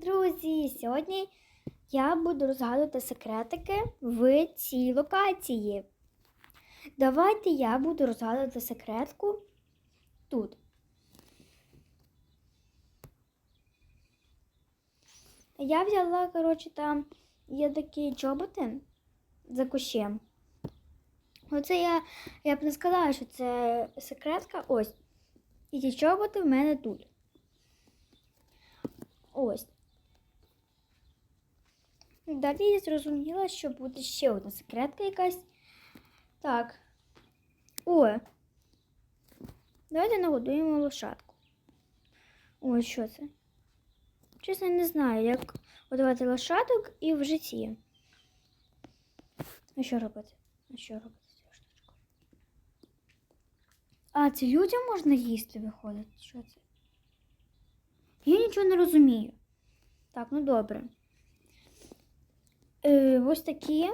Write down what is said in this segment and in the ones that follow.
Друзі, сьогодні я буду розгадувати секретики в цій локації. Давайте я буду розгадувати секретку тут. Я взяла, коротше, там є такі чоботи за кущем. Оце я, я б не сказала, що це секретка. Ось. І ті чоботи в мене тут. Ось. Далі я зрозуміла, що буде ще одна секретка якась. Так. О. Давайте нагодуємо лошадку. Ой, що це? Чесно, не знаю, як годувати лошадок і в житті. А що робити? А що робити з штучкою? А, це людям можна їсти, виходить. Що це? Я нічого не розумію. Так, ну добре. Ось такі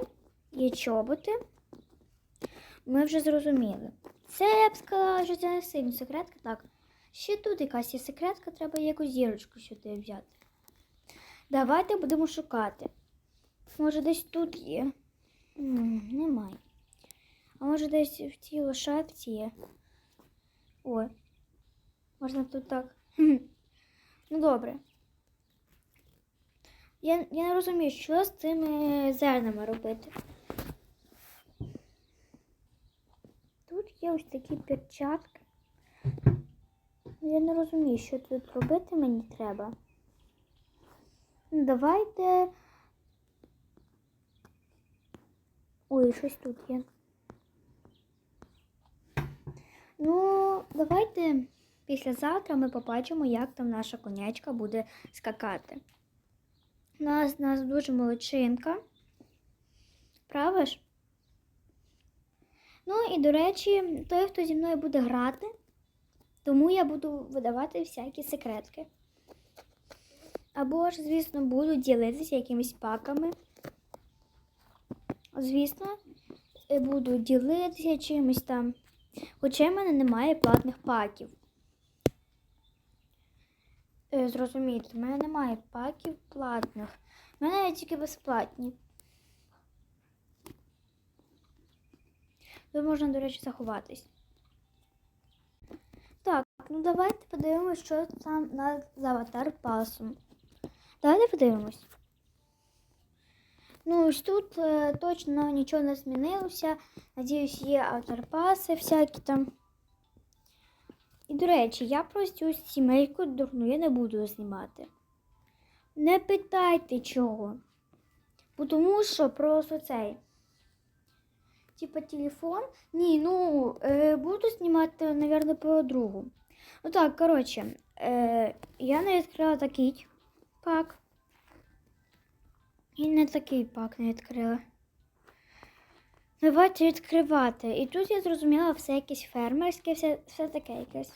є чоботи. Ми вже зрозуміли. Це я б сказала, що це не сильно секретка. Так. Ще тут якась є секретка, треба якусь зірочку сюди взяти. Давайте будемо шукати. Може, десь тут є. М, немає. А може десь в цій лошадці є. Ой. Можна тут так. Ну добре. Я, я не розумію, що з цими зернами робити. Тут є ось такі перчатки. Я не розумію, що тут робити мені треба. Ну, давайте. Ой, щось тут є. Ну, давайте післязавтра ми побачимо, як там наша конячка буде скакати. У нас, нас дуже молодчинка. Правда ж? Ну і, до речі, той, хто зі мною буде грати, тому я буду видавати всякі секретки. Або ж, звісно, буду ділитися якимись паками. Звісно, буду ділитися чимось там. Хоча в мене немає платних паків. Е, Зрозумійте, в мене немає паків платних. В мене є тільки безплатні. Тут можна, до речі, заховатись. Так, ну давайте подивимось, що там на аватар пасом. Давайте подивимось. Ну, ось тут е, точно нічого не змінилося. Надіюсь, є аватар-паси всякі там. До речі, я про цю сімейку дурну я не буду знімати. Не питайте чого. Бо Тому що просто цей. Типа телефон. Ні, ну е, буду знімати, мабуть, про другу. Ну так, коротше, е, я не відкрила такий пак. І не такий пак не відкрила. Давайте відкривати. І тут я зрозуміла все якесь фермерське, все, все таке якесь.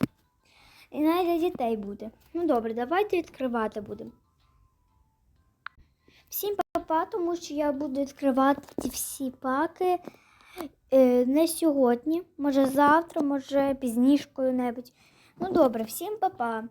І навіть для дітей буде. Ну добре, давайте відкривати будемо. Всім папа, тому що я буду відкривати ці всі паки е, не сьогодні, може завтра, може пізніше коли-небудь. Ну добре, всім папа.